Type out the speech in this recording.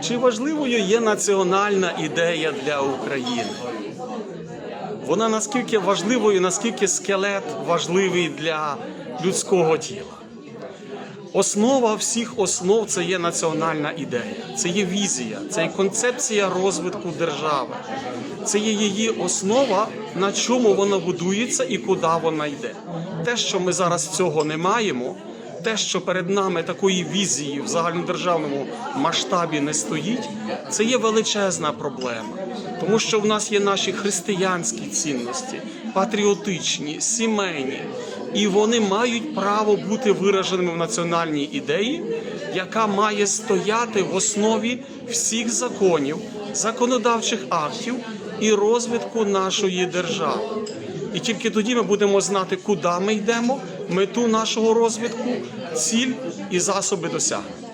Чи важливою є національна ідея для України? Вона наскільки важливою, наскільки скелет важливий для людського тіла? Основа всіх основ це є національна ідея, це є візія, це є концепція розвитку держави, це є її основа, на чому вона будується і куди вона йде. Те, що ми зараз цього не маємо, те, що перед нами такої візії в загальнодержавному масштабі не стоїть, це є величезна проблема, тому що в нас є наші християнські цінності, патріотичні, сімейні, і вони мають право бути вираженими в національній ідеї, яка має стояти в основі всіх законів, законодавчих актів і розвитку нашої держави. І тільки тоді ми будемо знати, куди ми йдемо, мету нашого розвитку, ціль і засоби досягнення.